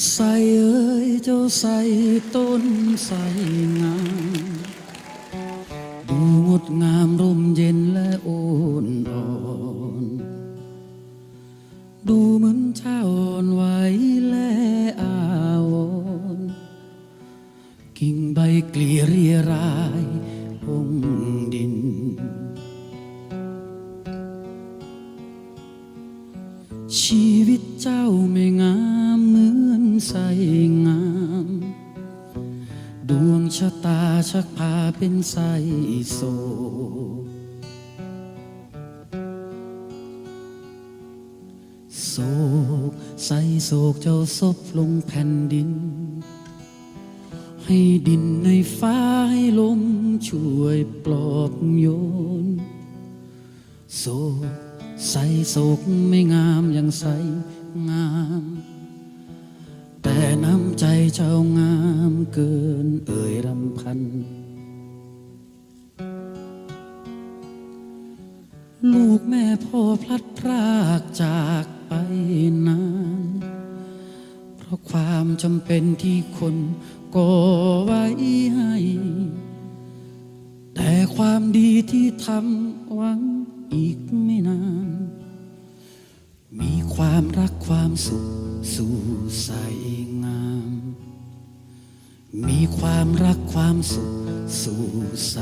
ใส่เอ้ยเจ้าใส่ต้นใส่งามดูงดงามร่มเย็นและโอนอ่อนดูเหมือนเช้าอ่อนไหวและอาวรกิ่งใบเกลี่ยเรียรายพงดิน ชีวิตเจ้าไม่งาม ใสงาม ดวงชะตาชักพาเป็นไสโศกโศกใสโศกเจ้าซบลงแผ่นดิน ให้ดินในฟ้าให้ลมช่วยปลอบโยน โศกใสโศกไม่งามอย่างใส ใจเจ้างามเกินเอ่ยรำพัน ลูกแม่พ่อพลัดพรากจากไปนาน เพราะความจำเป็นที่คนก่อไว้ให้ แต่ความดีที่ทำหวังอีกไม่นาน มีความรักความสุขสู่ใสงาม มีความรักความสุขสู่ใส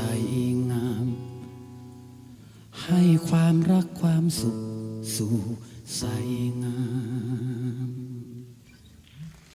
งาม ให้ความรักความสุขสู่ใสงาม